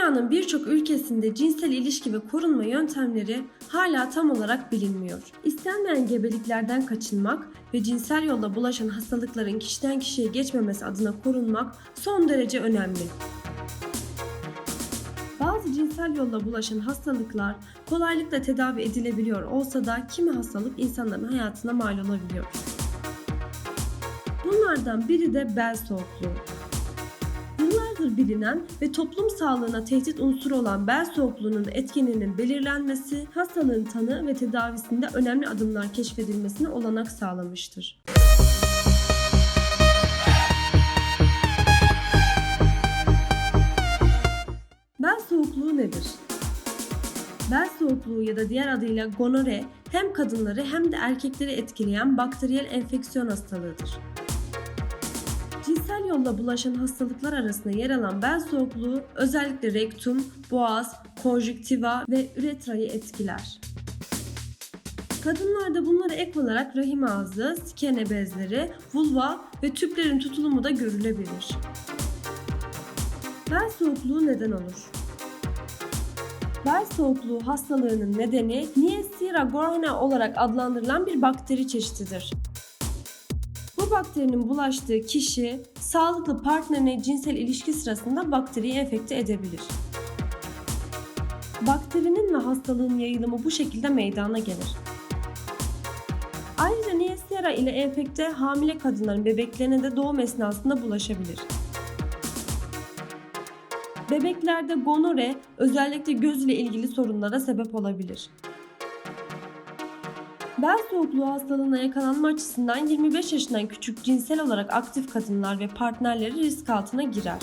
Dünyanın birçok ülkesinde cinsel ilişki ve korunma yöntemleri hala tam olarak bilinmiyor. İstenmeyen gebeliklerden kaçınmak ve cinsel yolla bulaşan hastalıkların kişiden kişiye geçmemesi adına korunmak son derece önemli. Bazı cinsel yolla bulaşan hastalıklar kolaylıkla tedavi edilebiliyor olsa da kimi hastalık insanların hayatına mal olabiliyor. Bunlardan biri de bel soğukluğu. Yıllardır bilinen ve toplum sağlığına tehdit unsuru olan bel soğukluğunun etkeninin belirlenmesi, hastalığın tanı ve tedavisinde önemli adımlar keşfedilmesine olanak sağlamıştır. Bel soğukluğu nedir? Bel soğukluğu ya da diğer adıyla gonore hem kadınları hem de erkekleri etkileyen bakteriyel enfeksiyon hastalığıdır. Cinsel yolla bulaşan hastalıklar arasında yer alan bel soğukluğu özellikle rektum, boğaz, konjüktiva ve üretrayı etkiler. Kadınlarda bunlara ek olarak rahim ağzı, skene bezleri, vulva ve tüplerin tutulumu da görülebilir. Bel soğukluğu neden olur? Bel soğukluğu hastalığının nedeni Neisseria gonorrhoeae olarak adlandırılan bir bakteri çeşididir. Bakterinin bulaştığı kişi sağlıklı partnerine cinsel ilişki sırasında bakteriyi enfekte edebilir. Bakterinin ve hastalığın yayılımı bu şekilde meydana gelir. Ayrıca Neisseria ile enfekte hamile kadınların bebeklerine de doğum esnasında bulaşabilir. Bebeklerde gonore özellikle göz ile ilgili sorunlara sebep olabilir. Bel soğukluğu hastalığına yakalanma açısından 25 yaşından küçük cinsel olarak aktif kadınlar ve partnerleri risk altına girer.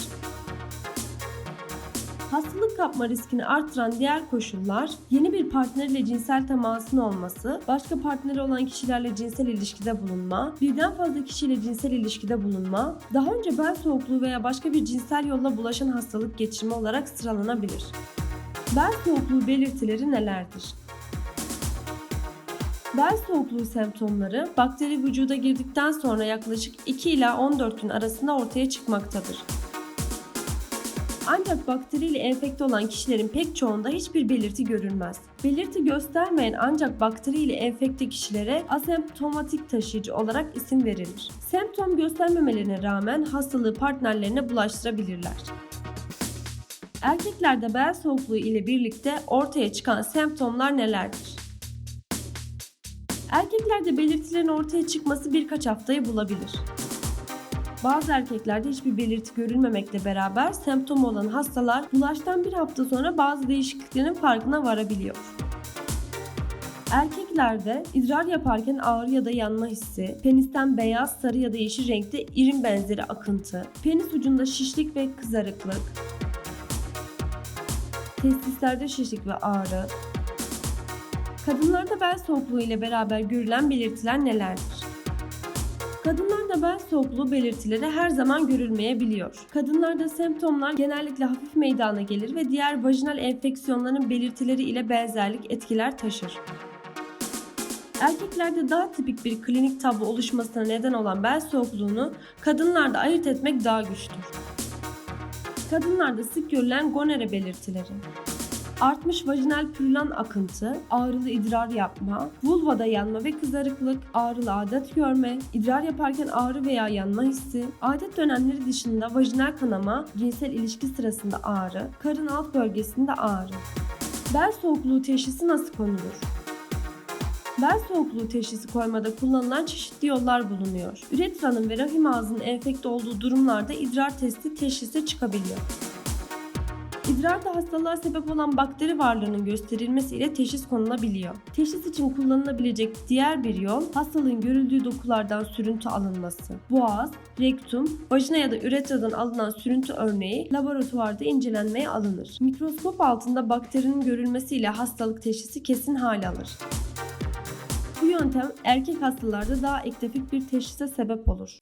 Hastalık kapma riskini artıran diğer koşullar yeni bir partnerle cinsel temasın olması, başka partneri olan kişilerle cinsel ilişkide bulunma, birden fazla kişiyle cinsel ilişkide bulunma, daha önce bel soğukluğu veya başka bir cinsel yolla bulaşan hastalık geçirme olarak sıralanabilir. Bel soğukluğu belirtileri nelerdir? Bel soğukluğu semptomları bakteri vücuda girdikten sonra yaklaşık 2 ila 14 gün arasında ortaya çıkmaktadır. Ancak bakteriyle enfekte olan kişilerin pek çoğunda hiçbir belirti görülmez. Belirti göstermeyen ancak bakteriyle enfekte kişilere asemptomatik taşıyıcı olarak isim verilir. Semptom göstermemelerine rağmen hastalığı partnerlerine bulaştırabilirler. Erkeklerde bel soğukluğu ile birlikte ortaya çıkan semptomlar nelerdir? Erkeklerde belirtilerin ortaya çıkması birkaç haftayı bulabilir. Bazı erkeklerde hiçbir belirti görülmemekle beraber semptom olan hastalar bulaştan bir hafta sonra bazı değişikliklerin farkına varabiliyor. Erkeklerde idrar yaparken ağrı ya da yanma hissi, penisten beyaz, sarı ya da yeşil renkte irin benzeri akıntı, penis ucunda şişlik ve kızarıklık, testislerde şişlik ve ağrı, Kadınlarda bel soğukluğu ile beraber görülen belirtiler nelerdir? Kadınlarda bel soğukluğu belirtileri her zaman görülmeyebiliyor. Kadınlarda semptomlar genellikle hafif meydana gelir ve diğer vajinal enfeksiyonların belirtileri ile benzerlik etkiler taşır. Erkeklerde daha tipik bir klinik tablo oluşmasına neden olan bel soğukluğunu kadınlarda ayırt etmek daha güçtür. Kadınlarda sık görülen gonore belirtileri artmış vajinal pürülan akıntı, ağrılı idrar yapma, vulvada yanma ve kızarıklık, ağrılı adet görme, idrar yaparken ağrı veya yanma hissi, adet dönemleri dışında vajinal kanama, cinsel ilişki sırasında ağrı, karın alt bölgesinde ağrı. Bel soğukluğu teşhisi nasıl konulur? Bel soğukluğu teşhisi koymada kullanılan çeşitli yollar bulunuyor. Üretranın ve rahim ağzının enfekte olduğu durumlarda idrar testi teşhise çıkabiliyor. İdrarda hastalığa sebep olan bakteri varlığının gösterilmesiyle teşhis konulabiliyor. Teşhis için kullanılabilecek diğer bir yol hastalığın görüldüğü dokulardan sürüntü alınması. Boğaz, rektum, vajina ya da üretradan alınan sürüntü örneği laboratuvarda incelenmeye alınır. Mikroskop altında bakterinin görülmesiyle hastalık teşhisi kesin hal alır. Bu yöntem erkek hastalarda daha ektefik bir teşhise sebep olur.